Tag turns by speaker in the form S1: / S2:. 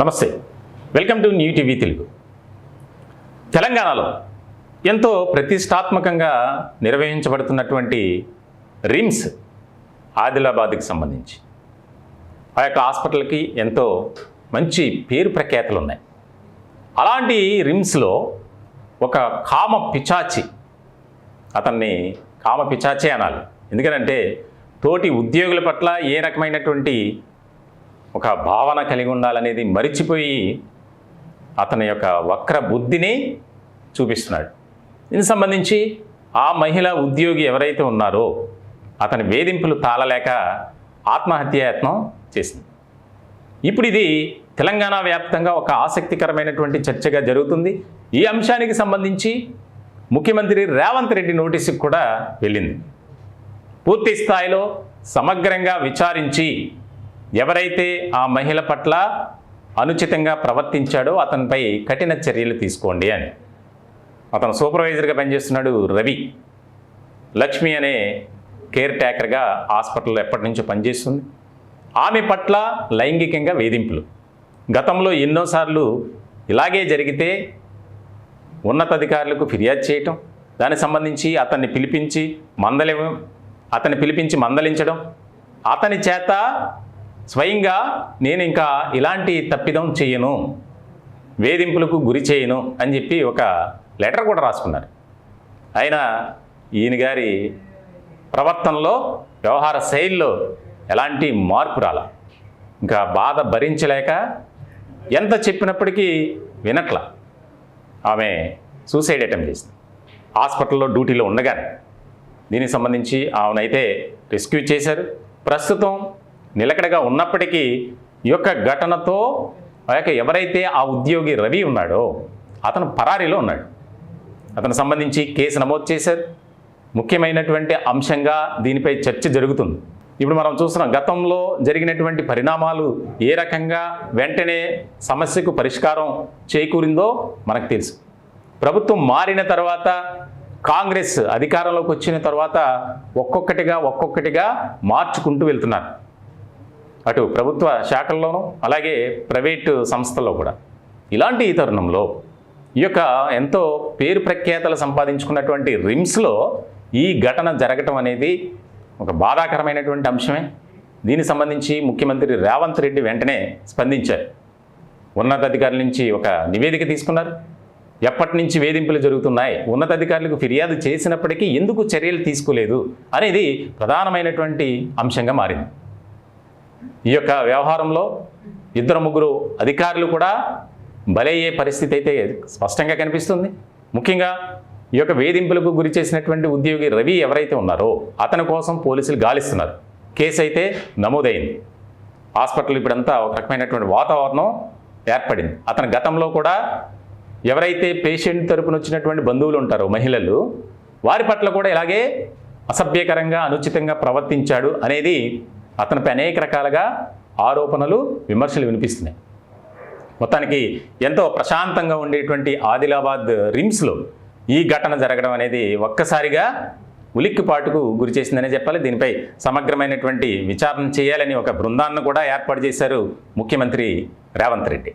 S1: నమస్తే. Welcome to new TV Telugu. తెలంగాణలో ఎంతో ప్రతిష్టాత్మకంగా నిర్వహించబడుతున్నటువంటి రిమ్స్ ఆదిలాబాద్కి సంబంధించి. ఆ యొక్క హాస్పిటల్కి ఎంతో మంచి పేరు ప్రఖ్యాతలు ఉన్నాయి. అలాంటి రిమ్స్లో ఒక కామ పిచాచి అతన్ని కామ పిచాచి అనాలి. ఎందుకంటే తోటి ఉద్యోగుల పట్ల ఏ రకమైనటువంటి ఒక భావన కలిగి ఉండాలనేది మరిచిపోయి అతని యొక్క వక్ర బుద్ధిని చూపిస్తున్నాడు. దీనికి సంబంధించి ఆ మహిళ ఉద్యోగి ఎవరైతే ఉన్నారో అతని వేధింపులు తాళలేక ఆత్మహత్యాయత్నం చేసింది. ఇప్పుడు ఇది తెలంగాణ వ్యాప్తంగా ఒక ఆసక్తికరమైనటువంటి చర్చగా జరుగుతుంది. ఈ అంశానికి సంబంధించి ముఖ్యమంత్రి రేవంత్ రెడ్డి నోటీసుకు కూడా వెళ్ళింది. పూర్తి స్థాయిలో సమగ్రంగా విచారించి ఎవరైతే ఆ మహిళ పట్ల అనుచితంగా ప్రవర్తించాడో అతనిపై కఠిన చర్యలు తీసుకోండి అని. అతను సూపర్వైజర్గా పనిచేస్తున్నాడు రవి. లక్ష్మి అనే కేర్ టేకర్గా హాస్పిటల్లో ఎప్పటి నుంచో పనిచేస్తుంది. ఆమె పట్ల లైంగికంగా వేధింపులు. గతంలో ఎన్నోసార్లు ఇలాగే జరిగితే ఉన్నతాధికారులకు ఫిర్యాదు చేయటం దానికి సంబంధించి అతన్ని పిలిపించి మందలి అతన్ని పిలిపించి మందలించడం అతని చేత స్వయంగా నేను ఇంకా ఇలాంటి తప్పిదం చేయను వేధింపులకు గురి చేయను అని చెప్పి ఒక లెటర్ కూడా రాసుకున్నారు. అయినా ఈయన గారి ప్రవర్తనలో వ్యవహార శైలిలో ఎలాంటి మార్పు రాల. ఇంకా బాధ భరించలేక ఎంత చెప్పినప్పటికీ వినట్ల. ఆమె సూసైడ్ అటెంప్ట్ చేసింది. హాస్పిటల్లో డ్యూటీలో ఉండగానే దీనికి సంబంధించి ఆమెనైతే రెస్క్యూ చేశారు. ప్రస్తుతం నిలకడగా ఉన్నప్పటికీ ఈ యొక్క ఘటనతో ఆ యొక్క ఎవరైతే ఆ ఉద్యోగి రవి ఉన్నాడో అతను పరారీలో ఉన్నాడు. అతను సంబంధించి కేసు నమోదు చేశారు. ముఖ్యమైనటువంటి అంశంగా దీనిపై చర్చ జరుగుతుంది. ఇప్పుడు మనం చూస్తున్నాం గతంలో జరిగినటువంటి పరిణామాలు ఏ రకంగా వెంటనే సమస్యకు పరిష్కారం చేకూరిందో మనకు తెలుసు. ప్రభుత్వం మారిన తర్వాత కాంగ్రెస్ అధికారంలోకి వచ్చిన తర్వాత ఒక్కొక్కటిగా ఒక్కొక్కటిగా మార్చుకుంటూ వెళ్తున్నారు. అటు ప్రభుత్వ శాఖల్లోనూ అలాగే ప్రైవేటు సంస్థల్లో కూడా. ఇలాంటి ఈ తరుణంలో ఈ యొక్క ఎంతో పేరు ప్రఖ్యాతలు సంపాదించుకున్నటువంటి రిమ్స్లో ఈ ఘటన జరగటం అనేది ఒక బాధాకరమైనటువంటి అంశమే. దీనికి సంబంధించి ముఖ్యమంత్రి రేవంత్ రెడ్డి వెంటనే స్పందించారు. ఉన్నతాధికారుల నుంచి ఒక నివేదిక తీసుకున్నారు. ఎప్పటి నుంచి వేధింపులు జరుగుతున్నాయి? ఉన్నతాధికారులకు ఫిర్యాదు చేసినప్పటికీ ఎందుకు చర్యలు తీసుకోలేదు అనేది ప్రధానమైనటువంటి అంశంగా మారింది. ఈ యొక్క వ్యవహారంలో ఇద్దరు ముగ్గురు అధికారులు కూడా బలయ్యే పరిస్థితి అయితే స్పష్టంగా కనిపిస్తుంది. ముఖ్యంగా ఈ యొక్క వేధింపులకు గురి చేసినటువంటి ఉద్యోగి రవి ఎవరైతే ఉన్నారో అతని కోసం పోలీసులు గాలిస్తున్నారు. కేసు అయితే నమోదైంది. హాస్పిటల్ ఇప్పుడంతా ఒక రకమైనటువంటి వాతావరణం ఏర్పడింది. అతని గతంలో కూడా ఎవరైతే పేషెంట్ తరపున వచ్చినటువంటి బంధువులు ఉంటారో మహిళలు వారి పట్ల కూడా ఇలాగే అసభ్యకరంగా అనుచితంగా ప్రవర్తించాడు అనేది అతనిపై అనేక రకాలుగా ఆరోపణలు విమర్శలు వినిపిస్తున్నాయి. మొత్తానికి ఎంతో ప్రశాంతంగా ఉండేటువంటి ఆదిలాబాద్ రిమ్స్లో ఈ ఘటన జరగడం అనేది ఒక్కసారిగా ఉలిక్కిపాటుకు గురి చేసిందనే చెప్పాలి. దీనిపై సమగ్రమైనటువంటి విచారణ చేయాలని ఒక బృందాన్ని కూడా ఏర్పాటు చేశారు ముఖ్యమంత్రి రేవంత్ రెడ్డి.